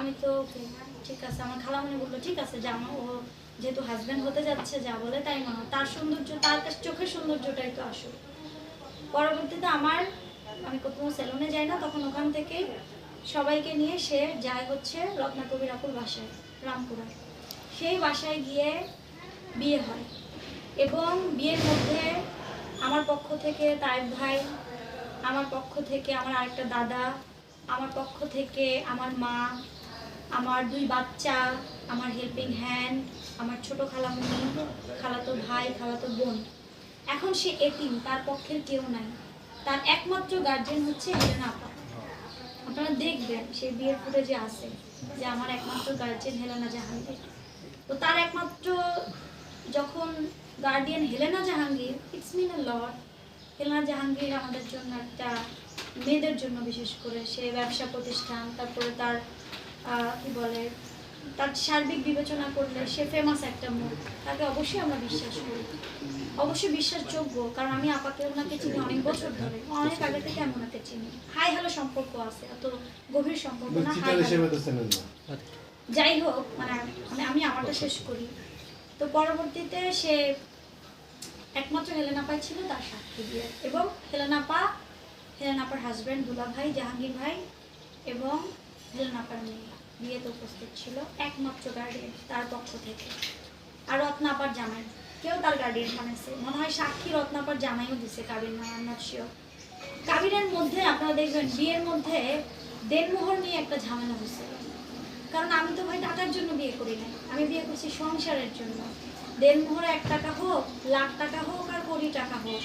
আমি তো ঠিক আছে, আমার খালামণি বলল, ঠিক আছে আমার ও যেহেতু হাজব্যান্ড হতে যাচ্ছে, যা বলে তাই মনে। তার সৌন্দর্য, তার কাছে চোখের সৌন্দর্যটাই তো আসুক পরবর্তীতে আমার, আমি কোথাও সেলুনে যাই না, তখন ওখান থেকে সবাইকে নিয়ে সে যায় হচ্ছে রত্নাকবির আপুর বাসায়, রামপুরা সেই বাসায় গিয়ে বিয়ে হয় এবং বিয়ের মধ্যে আমার পক্ষ থেকে তাইব ভাই, আমার পক্ষ থেকে আমার আরেকটা দাদা, আমার পক্ষ থেকে আমার মা আমার দুই বাচ্চা, আমার হেল্পিং হ্যান্ড আমার ছোট খালামুনি, খালাতো ভাই, খালাতো বোন। এখন সে এতিম, তার পক্ষের কেউ নাই। তার একমাত্র গার্জেন হচ্ছে হেলেনা আপা। আপনারা দেখবেন সেই বিয়ের ফুটেজে আছে যে আমার একমাত্র গার্জেন হেলেনা জাহাঙ্গীর। তো তার একমাত্র যখন guardian Helena Jahangir it's mean a lot Helena Jahangir আমাদের জন্য একটা মেয়েদের জন্য বিশেষ করে সে ব্যবসা প্রতিষ্ঠান, তারপরে তার কি বলে তার সার্বিক বিবেচনা করলে সে ফেমাস একটা মুখ তাকে অবশ্যই আমরা বিশ্বাস করি। অবশ্যই বিশ্বাসযোগ্য কারণ আমি আপাকে ওনাকে চিনি অনেক বছর ধরে অনেক আগে থেকে আমি ওনাকে চিনি। হাই হ্যালো সম্পর্ক আছে এত গভীর সম্পর্ক না হাই যাই হোক মানে মানে আমি আমারটা শেষ করি। তো পরবর্তীতে সে একমাত্র হেলেনাপাই ছিল তার সাক্ষী দিয়ে। এবং হেলেনাপা হেলেনাপার হাজব্যান্ড দুলা ভাই জাহাঙ্গীর ভাই এবং হেলেনাপার মেয়ে। বিয়েতে উপস্থিত ছিল একমাত্র গার্ডিয়ান তার পক্ষ থেকে। আর রত্নাপার জামাই, কেউ তার গার্ডিয়ান বানাইছে। মনে হয় সাক্ষী রত্নাপার জামাইও দিছে কাবির নট শিওর কাবিরের মধ্যে আপনারা দেখবেন, বিয়ের মধ্যে দেনমোহর নিয়ে একটা ঝামেলা হয়েছে। কারণ আমি তো ভাই টাকার জন্য বিয়ে করি নাই। আমি বিয়ে করছি সংসারের জন্য। দেনমোহর এক টাকা হোক, লাখ টাকা হোক আর কোটি টাকা হোক,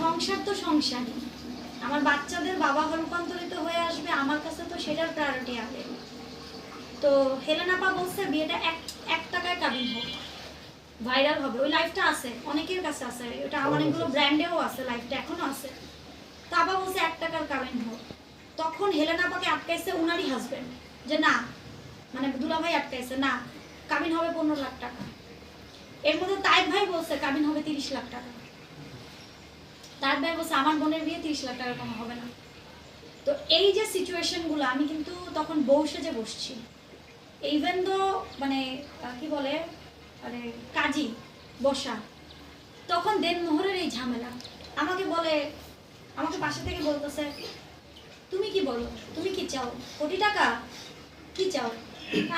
সংসার তো সংসারই। আমার বাচ্চাদের বাবা রূপান্তরিত হয়ে আসবে, আমার কাছে তো সেটার প্রায়োরিটি আগে। তো হেলেনাপা বলছে বিয়েটা এক এক টাকায় কাবিন হোক। ভাইরাল হবে। ওই লাইফটা আছে অনেকের কাছে আছে। ওটা অনেকগুলো ব্র্যান্ডেও আছে। লাইফটা এখনও আছে। তা আবার বলছে এক টাকার কাবিন হোক। তখন হেলেনাপাকে আটকাইছে উনারই হাজবেন্ড যে না মানে দুলাভাই আটকাইছে না কাবিন হবে পনেরো লাখ টাকা। এর মধ্যে তাইব ভাই বলছে কাবিন হবে তিরিশ লাখ টাকা। তাইব ভাই বলছে আমার বোনের বিয়ে তিরিশ লাখ টাকা কোনো হবে না। তো এই যে সিচুয়েশনগুলো আমি কিন্তু তখন বউ সেজে বসছি। ইভেন দো মানে কি বলে মানে কাজী বসা তখন দেন মোহরের এই ঝামেলা। আমাকে বলে আমাকে পাশে থেকে বলতেছে তুমি কি বলো? তুমি কি চাও? কোটি টাকা? কি চাও?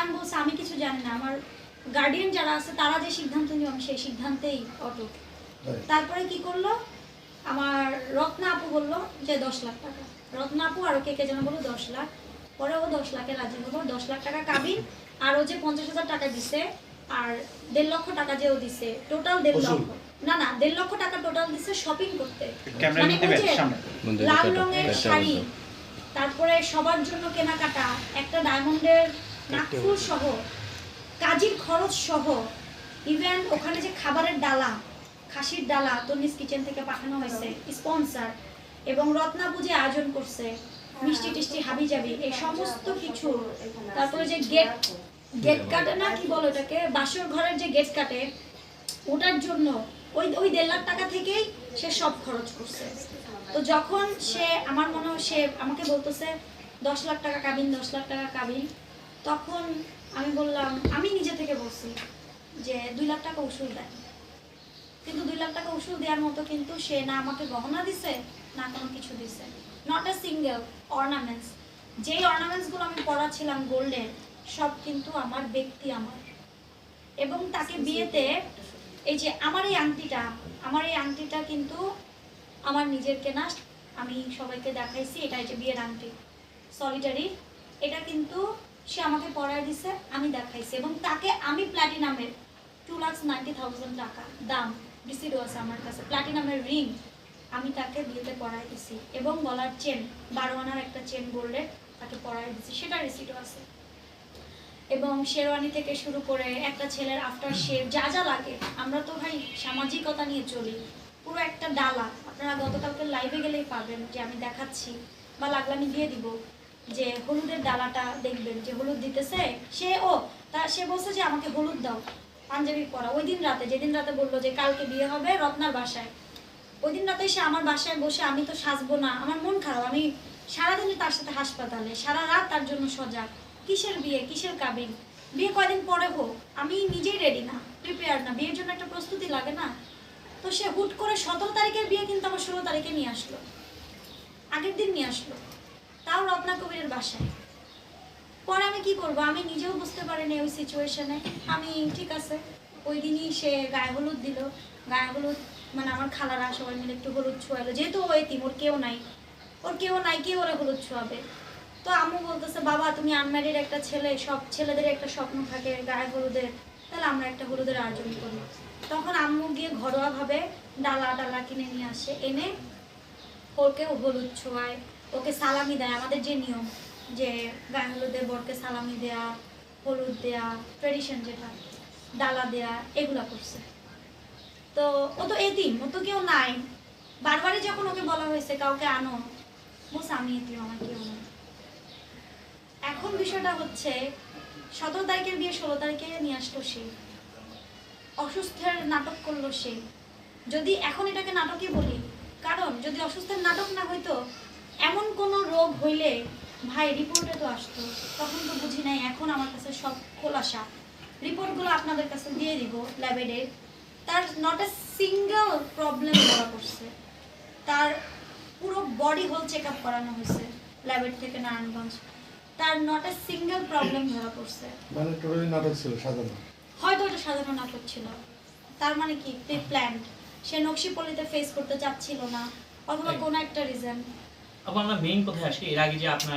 আমি বলছে আমি কিছু জানি না। আমার গার্ডিয়ান যারা আছে তারা যে সিদ্ধান্ত নিও আমি সেই সিদ্ধান্তেই অটুট। তারপরে কি করল? আমার রত্না আপু বলল যে দশ লাখ টাকা। রত্না আপু আর কে কে যেন বলল দশ লাখ। পরে ও দশ লাখে রাজি হলো। দশ লাখ টাকা কাবিন আর ও যে পঞ্চাশ হাজার টাকা দিছে আর দেড় লক্ষ টাকা যে ও দিছে টোটাল দেড় লক্ষ। না না দেড় লক্ষ টাকা টোটাল দিছে শপিং করতে। মানে লাল রঙের শাড়ি তারপরে সবার জন্য কেনাকাটা একটা ডায়মন্ডের নাকফুল সহ কাজীর খরচ সহ ইভেন ওখানে যে খাবারের ডালা খাসির ডালা তনিস কিচেন থেকে পাঠানো হয়েছে স্পন্সর এবং রত্না পুজো আয়োজন করছে। মিষ্টি টিষ্টি হাবি যাবি, এই সমস্ত কিছু। তারপরে যে গেট গেট কাটে না, কি বলো ওটাকে? বাসর ঘরের যে গেট কাটে, ওটার জন্য ওই ওই দেড় লাখ টাকা থেকেই সে সব খরচ করছে। তো যখন সে, আমার মনে হয় সে আমাকে বলতেছে, দশ লাখ টাকা কাবিন, দশ লাখ টাকা কাবিন। তখন আমি বললাম, আমি নিজে থেকে বলছি যে, দুই লাখ টাকা ওষুধ দেয়। কিন্তু দুই লাখ টাকা ওষুধ দেওয়ার মতো কিন্তু সে না আমাকে গহনা দিছে, না কোনো কিছু দিছে। নট আ সিঙ্গেল অর্নামেন্টস যেই অর্নামেন্টসগুলো আমি পড়াছিলাম গোল্ডের, সব কিন্তু আমার ব্যক্তি আমার। এবং তাকে বিয়েতে এই যে আমার এই আংটিটা, আমার এই আংটিটা কিন্তু আমার নিজের কেনা, আমি সবাইকে দেখাইছি এটা এই যে বিয়ের আংটি। সলিটারি এটা কিন্তু সে আমাকে পরায় দিছে, আমি দেখাইছি। এবং তাকে আমি প্ল্যাটিনামের টু লাখস নাইনটি থাউজেন্ড টাকা দাম রিসিডও আছে আমার কাছে। প্ল্যাটিনামের রিং আমি তাকে বিয়েতে পরাই দিছি এবং গলার চেন বারো আনার একটা চেন গোল্ডের তাকে পরাই দিছি, সেটা রিসিডও আছে। এবং শেরওয়ানি থেকে শুরু করে একটা ছেলের আফটার শেভ যা যা লাগে, আমরা তো ভাই সামাজিকতা নিয়ে চলি। পুরো একটা ডালা। আপনারা গতকালকে লাইভে গেলেই পাবেন যে আমি দেখাচ্ছি বা লাগলে আমি দিয়ে দিব যে হলুদের ডালাটা দেখবেন, যে হলুদ দিতেছে, সে, ও, তা সে বলছে যে আমাকে হলুদ দাও পাঞ্জাবি পরা। ওই দিন রাতে, যেদিন রাতে বলল যে কালকে বিয়ে হবে রত্নার বাসায় ওই দিন রাতে সে আমার বাসায় বসে আমি তো সাজবো না, আমার মন খারাপ, আমি সারাদিন তার সাথে হাসপাতালে, সারা রাত তার জন্য সজাগ। কিসের বিয়ে, কিসের কাবিন? বিয়ে কয়দিন পরে হোক, আমি নিজেই রেডি না প্রিপেয়ার না, বিয়ের জন্য একটা প্রস্তুতি লাগে না। তো সে হুট করে সতেরো তারিখের বিয়ে কিন্তু আবার ষোলো তারিখে নিয়ে আসলো, আগের দিন নিয়ে আসলো, তাও রত্না কবিরের বাসায়। পরে আমি কি করব? আমি নিজেও বুঝতে পারিনি ওই সিচুয়েশনে আমি ঠিক আছে, ওই দিনই সে গায়ে হলুদ দিল, গায়ে হলুদ মানে আমার খালারা সবাই মিলে একটু হলুদ ছোঁয়ালো যেহেতু ও এতিম ওর কেউ নাই। ওর কেউ নাই, কে ওরা হলুদ ছোঁয়াবে? তো আম্মু বলতেছে, বাবা, তুমি আনম্যারিড একটা ছেলে, সব ছেলেদের একটা স্বপ্ন থাকে গায়ে হলুদের। তাহলে আমরা একটা হলুদের আয়োজন করি। তখন আম্মু গিয়ে ঘরোয়াভাবে ডালা ডালা কিনে নিয়ে আসে, এনে ওকে হলুদ ছোঁয়ায়, ওকে সালামি দেয়। আমাদের যে নিয়ম, যে গায়ে হলুদে বরকে সালামি দেয়া, হলুদ দেয়া ট্রেডিশন যেটা, ডালা দেয়া, এগুলা করছে। তো ও তো এতিম, ও তো কেউ নাই। বারবারই যখন ওকে বলা হয়েছে, কাউকে আনো বলছে আমি এতিম, আমার কেউ নাই। এখন বিষয়টা হচ্ছে, সতেরো তারিখের বিয়ে, ষোলো তারিখে নিয়ে আসলো সে। অসুস্থের নাটক করল সে। যদি এখন এটাকে নাটকই বলি, কারণ যদি অসুস্থের নাটক না হইতো, এমন কোনো রোগ হইলে ভাই রিপোর্টে তো আসতো। তখন তো বুঝি নাই, এখন আমার কাছে সব খোলাসা। রিপোর্টগুলো আপনাদের কাছে দিয়ে দিব, ল্যাবেডে। তার নট এ সিঙ্গেল প্রবলেম ধরা পড়ছে। তার পুরো বডি হোল চেক আপ করানো হয়েছে ল্যাবের থেকে নারায়ণগঞ্জ। তার নট এ সিঙ্গেল প্রবলেম ধরা পড়ছে। মানে টোটালি নাটক ছিল সাজানো। হয়তো এটা সাধারণ নাটক ছিল। তার মানে কি? প্রি প্ল্যান্ড সে নকশিপল্লিতে ফেস করতে চাচ্ছিল না। অথবা কোনো একটা রিজন আপনার মেইন কোথায় আসে এর আগে যে আপনার